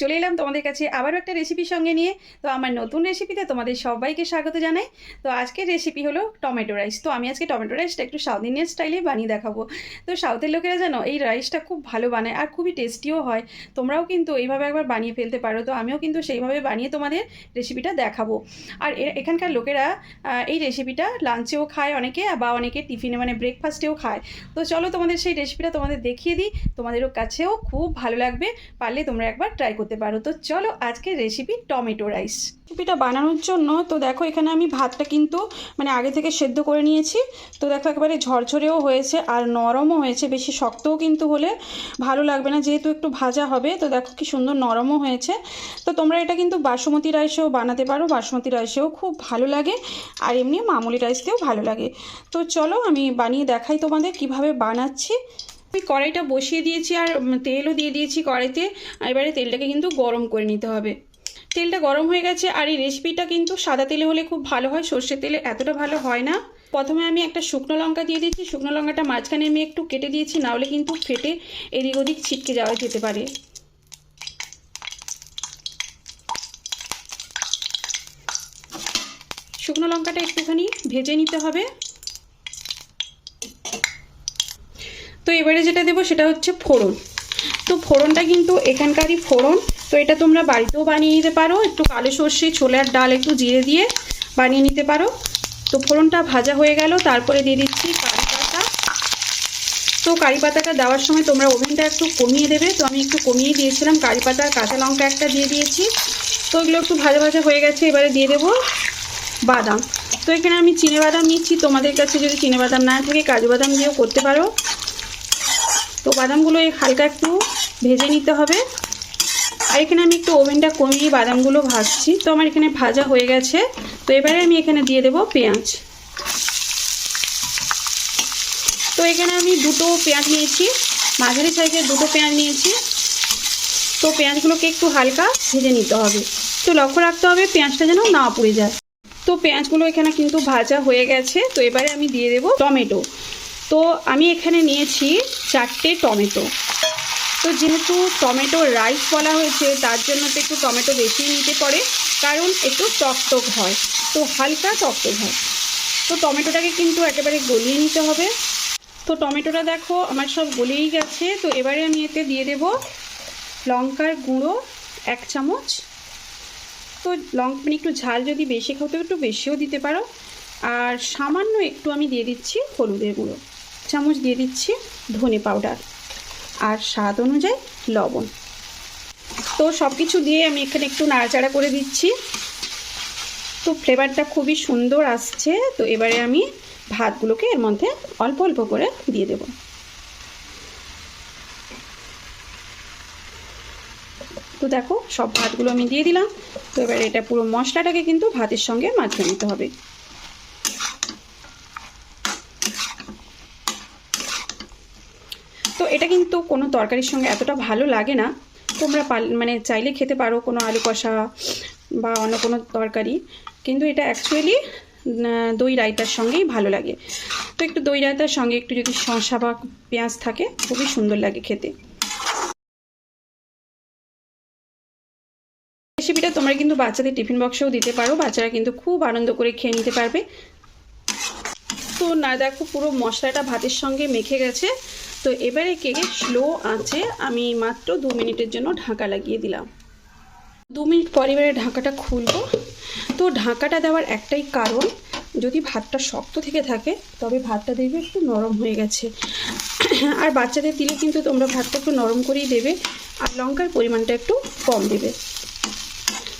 চলে এলাম তোমাদের কাছে আবারও একটা রেসিপির সঙ্গে নিয়ে। তো আমার নতুন রেসিপিতে তোমাদের সবাইকে স্বাগত জানাই। তো আজকের রেসিপি হলো টমেটো রাইস তো আমি আজকে টমেটো রাইসটা একটু সাউথ ইন্ডিয়ান স্টাইলে বানিয়ে দেখাবো। তো সাউথের লোকেরা জানো, এই রাইসটা খুব ভালো বানায় আর খুবই টেস্টিও হয়। তোমরাও কিন্তু এইভাবে একবার বানিয়ে ফেলতে পারো। তো আমিও কিন্তু সেইভাবে বানিয়ে তোমাদের রেসিপিটা দেখাবো। আর এখানকার লোকেরা এই রেসিপিটা লাঞ্চেও খায় অনেকে, বা অনেকে টিফিনে মানে ব্রেকফাস্টেও খায়। তো চলো তোমাদের সেই রেসিপিটা তোমাদের দেখিয়ে দিই। তোমাদেরও কাছেও খুব ভালো লাগবে। পারলে তোমরা একবার ট্রাই করতে পারো। তো চলো আজকের রেসিপি টমেটো রাইস রেসিপিটা বানানোর জন্য তো দেখো এখানে আমি ভাতটা কিন্তু মানে আগে থেকে সেদ্ধ করে নিয়েছি। তো দেখো একেবারে ঝরঝরেও হয়েছে আর নরমও হয়েছে, বেশি শক্তও কিন্তু হলে ভালো লাগবে না, যেহেতু একটু ভাজা হবে। তো দেখো কি সুন্দর নরমও হয়েছে। তো তোমরা এটা কিন্তু বাসমতি রাইসেও বানাতে পারো, বাসমতি রাইসেও খুব ভালো লাগে আর এমনি মামুলি রাইস দিয়েও ভালো লাগে। তো চলো আমি বানিয়ে দেখাই তোমাদের কীভাবে বানাচ্ছি। আমি কড়াইটা বসিয়ে দিয়েছি আর তেলও দিয়ে দিয়েছি কড়াইতে। এবারে তেলটাকে কিন্তু গরম করে নিতে হবে। তেলটা গরম হয়ে গেছে আর এই রেসিপিটা কিন্তু সাদা তেলে হলে খুব ভালো হয়, সর্ষের তেলে এতটা ভালো হয় না। প্রথমে আমি একটা শুকনো লঙ্কা দিয়ে দিয়েছি শুকনো লঙ্কাটা মাঝখানে আমি একটু কেটে দিয়েছি নাহলে কিন্তু ফেটে এদিক ওদিক ছিটকে যাওয়া যেতে পারে। শুকনো লঙ্কাটা একটুখানি ভেজে নিতে হবে। তো এবারে যেটা দেবো সেটা হচ্ছে ফোড়ন। তো ফোড়নটা কিন্তু এখানকারই ফোড়ন, তো এটা তোমরা বাড়িতেও বানিয়ে নিতে পারো। একটু কালো সর্ষে, ছোলার ডাল একটু জিরে দিয়ে বানিয়ে নিতে পারো। তো ফোড়নটা ভাজা হয়ে গেল, তারপরে দিয়ে দিচ্ছি কারি পাতা। তো কারি পাতাটা দেওয়ার সময় তোমরা ওভেনটা একটু কমিয়ে দেবে। তো আমি একটু কমিয়ে দিয়েছিলাম, কারি পাতা কাঁচা লঙ্কা একটা দিয়ে দিয়েছি। তো এগুলো একটু ভাজা ভাজা হয়ে গেছে, এবারে দিয়ে দেবো বাদাম। তো এখানে আমি চিনে বাদাম নিচ্ছি, তোমাদের কাছে যদি চিনে বাদাম না থাকে, কাজু বাদাম দিয়েও করতে পারো। তো বাদামগুলো এই হালকা একটু ভেজে নিতে হবে। আর এখানে আমি একটু ওভেনটা কমিয়ে বাদামগুলো ভাজছি। তো আমার এখানে ভাজা হয়ে গেছে। তো এবারে আমি এখানে দিয়ে দেবো পেঁয়াজ। তো এখানে আমি দুটো পেঁয়াজ নিয়েছি। মাঝারি সাইজের দুটো পেঁয়াজ নিয়েছি। তো পেঁয়াজগুলোকে একটু হালকা ভেজে নিতে হবে। তো লক্ষ্য রাখতে হবে পেঁয়াজটা যেন না পুড়ে যায়। তো পেঁয়াজগুলো এখানে কিন্তু ভাজা হয়ে গেছে। তো এবারে আমি দিয়ে দেবো টমেটো। তো আমি এখানে নিয়েছি চারটে টমেটো। তো যেহেতু টমেটো রাইস বলা হয়েছে, তার জন্য তো একটু টমেটো বেশি নিতে পারে কারণ একটু টকটক হয়। তো হালকা টকটক হয়। তো টমেটোটাকে কিন্তু একেবারে গলিয়ে নিতে হবে। তো টমেটোটা দেখো, আমার সব গলিয়েই গেছে। তো এবারে আমি এতে দিয়ে দেব লঙ্কার গুঁড়ো এক চামচ। তো লঙ্কা মানে একটু ঝাল যদি বেশি খাও, তো একটু বেশিও দিতে পারো। আর সামান্য একটু আমি দিয়ে দিচ্ছি হলুদের গুঁড়ো। চামচ দিয়ে দিচ্ছি ধনে পাউডার আর স্বাদ অনুযায়ী লবণ। তো সব কিছু দিয়ে আমি এখানে একটু নাড়াচাড়া করে দিচ্ছি। তো ফ্লেভারটা খুবই সুন্দর আসছে। তো এবারে আমি ভাতগুলোকে এর মধ্যে অল্প অল্প করে দিয়ে দেব। তো দেখো সব ভাতগুলো আমি দিয়ে দিলাম। তো এবারে এটা পুরো মশলাটাকে কিন্তু ভাতের সঙ্গে মাখিয়ে নিতে হবে। তো এটা কিন্তু কোনো তরকারির সঙ্গে এতটা ভালো লাগে না। তোমরা পাল মানে চাইলে খেতে পারো কোনো আলু কষা বা অন্য কোনো তরকারি। কিন্তু এটা অ্যাকচুয়ালি দই রায়তার সঙ্গেই ভালো লাগে। তো একটু দই রায়তার সঙ্গে একটু যদি শসা বা পেঁয়াজ থাকে, খুবই সুন্দর লাগে খেতে। রেসিপিটা তোমরা কিন্তু বাচ্চাদের টিফিন বক্সেও দিতে পারো। বাচ্চারা কিন্তু খুব আনন্দ করে খেয়ে নিতে পারবে। তো না, দেখো পুরো মশলাটা ভাতের সঙ্গে মেখে গেছে। তো এবারে কেকে স্লো আছে, আমি মাত্র দু মিনিটের জন্য ঢাকা লাগিয়ে দিলাম। দু মিনিট পর এবারে ঢাকাটা খুলবো। তো ঢাকাটা দেওয়ার একটাই কারণ, যদি ভাতটা শক্ত থেকে থাকে, তবে ভাতটা দেখবে একটু নরম হয়ে গেছে। আর বাচ্চাদের দিলে কিন্তু তোমরা ভাতটা একটু নরম করেই দেবে, আর লঙ্কার পরিমাণটা একটু কম দেবে।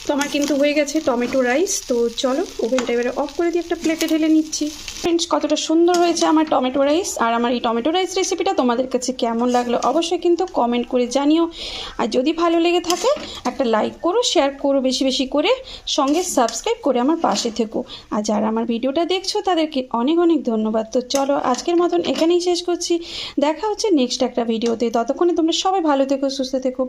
তো আমার কিন্তু হয়ে গেছে টমেটো রাইস। তো চলো ওভেনটা এবারে অফ করে দিয়ে একটা প্লেটে ঢেলে নিচ্ছি। ফ্রেন্ডস কতটা সুন্দর হয়েছে আমার টমেটো রাইস। আর আমার এই টমেটো রাইস রেসিপিটা তোমাদের কাছে কেমন লাগল অবশ্যই কিন্তু কমেন্ট করে জানিও। আর যদি ভালো লেগে থাকে, একটা লাইক করো শেয়ার করো বেশি বেশি করে। সঙ্গে সাবস্ক্রাইব করে আমার পাশে থেকো। আর যারা আমার ভিডিওটা দেখছ, তাদেরকে অনেক অনেক ধন্যবাদ। তো চলো আজকের মতন এখানেই শেষ করছি। দেখা হচ্ছে নেক্সট একটা ভিডিওতে। ততক্ষণে তোমরা সবাই ভালো থেকো, সুস্থ থেকো।